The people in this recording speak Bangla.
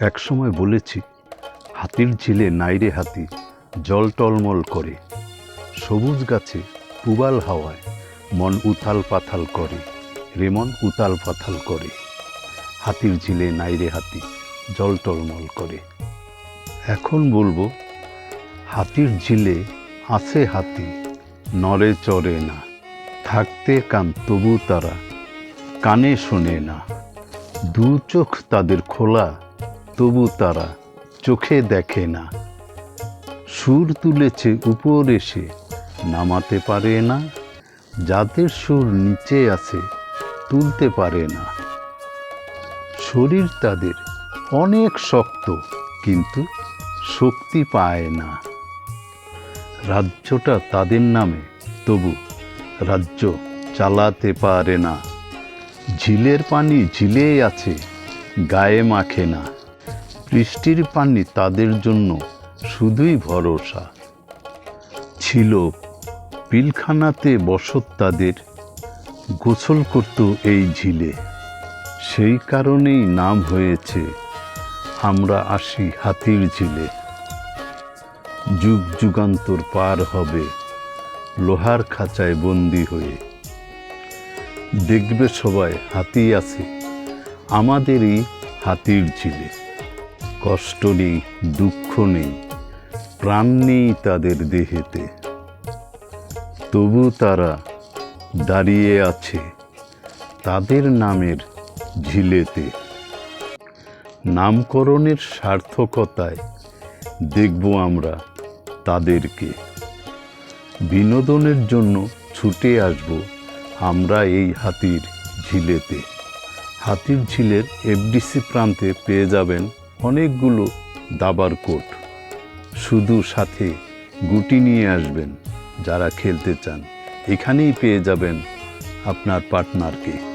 একসময় বলেছি, হাতির ঝিলে নাইরে হাতি জল টলমল করে। সবুজ গাছে পুবাল হাওয়ায় মন উথাল পাথাল করে, রেমন উতাল পাথাল করে। হাতির ঝিলে নাইরে হাতি জল টলমল করে। এখন বলব, হাতির ঝিলে আছে হাতি, নড়ে চড়ে না। থাকতে কান তবু তারা, কানে শোনে না। দু চোখ তাদের খোলা তবু তারা চোখে দেখে না। সুর তুলেছে উপর এসে, নামাতে পারে না। যাদের সুর নিচে আছে, তুলতে পারে না। শরীর তাদের অনেক শক্ত, কিন্তু শক্তি পায় না। রাজ্যটা তাদের নামে, তবু রাজ্য চালাতে পারে না। ঝিলের পানি ঝিলেই আছে, গায়ে মাখে না। বৃষ্টির পানি তাদের জন্য শুধুই ভরসা। ছিল পিলখানাতে বসত তাদের, গোসল করত এই ঝিলে। সেই কারণেই নাম হয়েছে আমরা আসি হাতির ঝিলে। যুগ যুগান্তর পার হবে লোহার খাঁচায় বন্দি হয়ে। দেখবে সবাই হাতি আছে, আমাদেরই হাতির ঝিলে। কষ্ট নেই, দুঃখ নেই, প্রাণ নেই তাদের দেহেতে। তবু তারা দাঁড়িয়ে আছে তাদের নামের ঝিলেতে। নামকরণের সার্থকতায় দেখব আমরা তাদেরকে। বিনোদনের জন্য ছুটে আসব আমরা এই হাতির ঝিলেতে। হাতির ঝিলের এফডিসি প্রান্তে পেয়ে যাবেন অনেকগুলো দাবার কোট। শুধু সাথে গুটি নিয়ে আসবেন যারা খেলতে চান। এখানেই পেয়ে যাবেন আপনার পার্টনারকে।